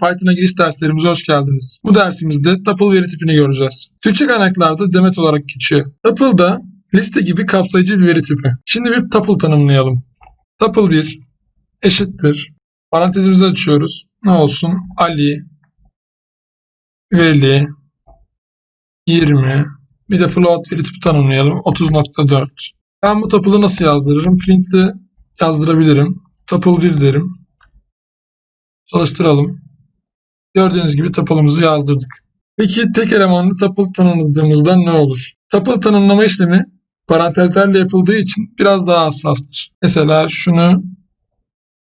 Python'a giriş derslerimize hoş geldiniz. Bu dersimizde tuple veri tipini göreceğiz. Türkçe kaynaklarda demet olarak geçiyor. Tuple da liste gibi kapsayıcı bir veri tipi. Şimdi bir tuple tanımlayalım. Tuple 1 eşittir. Parantezimizi açıyoruz. Ne olsun? Ali, Veli, 20, bir de float veri tipi tanımlayalım. 30.4. Ben bu tuple'ı nasıl yazdırırım? Print'le yazdırabilirim. Tuple 1 derim. Çalıştıralım. Gördüğünüz gibi tuple'ımızı yazdırdık. Peki tek elemanlı tuple tanımladığımızda ne olur? Tuple tanımlama işlemi parantezlerle yapıldığı için biraz daha hassastır. Mesela şunu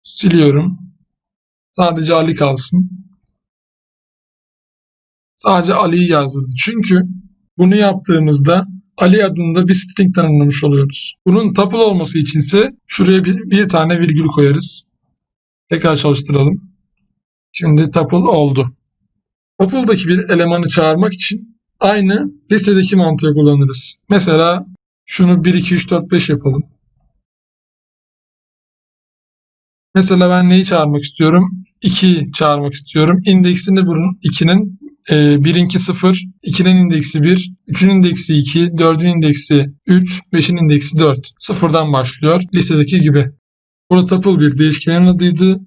siliyorum. Sadece Ali kalsın. Sadece Ali'yi yazdırdı. Çünkü bunu yaptığımızda Ali adında bir string tanımlamış oluyoruz. Bunun tuple olması içinse şuraya bir, bir tane virgül koyarız. Tekrar çalıştıralım. Şimdi tuple oldu. Tuple'daki bir elemanı çağırmak için aynı listedeki mantığı kullanırız. Mesela şunu 1, 2, 3, 4, 5 yapalım. Mesela ben neyi çağırmak istiyorum? 2'yi çağırmak istiyorum. İndeksini bunun 2'nin e, 1'inki 0, 2'nin indeksi 1, 3'ün indeksi 2, 4'ün indeksi 3, 5'in indeksi 4. Sıfırdan başlıyor. Listedeki gibi. Burada tuple bir değişkenin adıydı.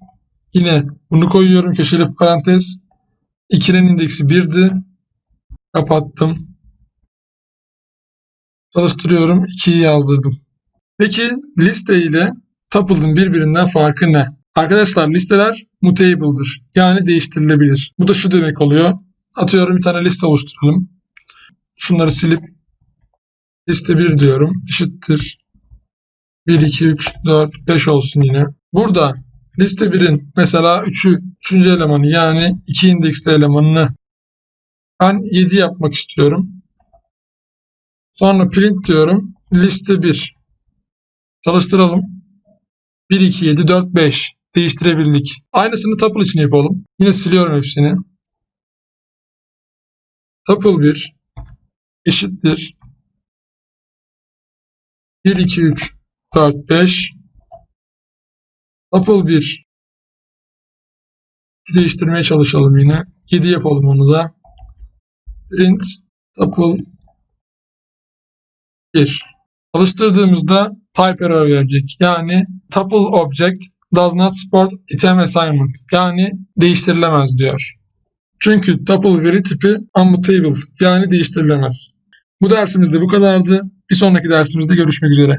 Yine bunu koyuyorum köşeli parantez. 2'nin indeksi 1'di. Kapattım. Çalıştırıyorum. 2'yi yazdırdım. Peki liste ile tuple'ın birbirinden farkı ne? Arkadaşlar listeler mutable'dır. Yani değiştirilebilir. Bu da şu demek oluyor. Atıyorum bir tane liste oluşturalım. Şunları silip liste 1 diyorum. Eşittir. 1, 2, 3, 4, 5 olsun yine. Burada liste 1'in mesela 3'ü 3. elemanı yani 2 indeksli elemanını ben 7 yapmak istiyorum. Sonra print diyorum. Liste 1. Çalıştıralım. 1, 2, 7, 4, 5. Değiştirebildik. Aynısını tuple için yapalım. Yine siliyorum hepsini. Tuple 1 eşittir. 1, 2, 3, 4, 5. Tuple 1 değiştirmeye çalışalım yine. 7 yapalım onu da. Print tuple 1. Çalıştırdığımızda type error verecek. Yani tuple object does not support item assignment. Yani değiştirilemez diyor. Çünkü tuple veri tipi unmutable yani değiştirilemez. Bu dersimizde bu kadardı. Bir sonraki dersimizde görüşmek üzere.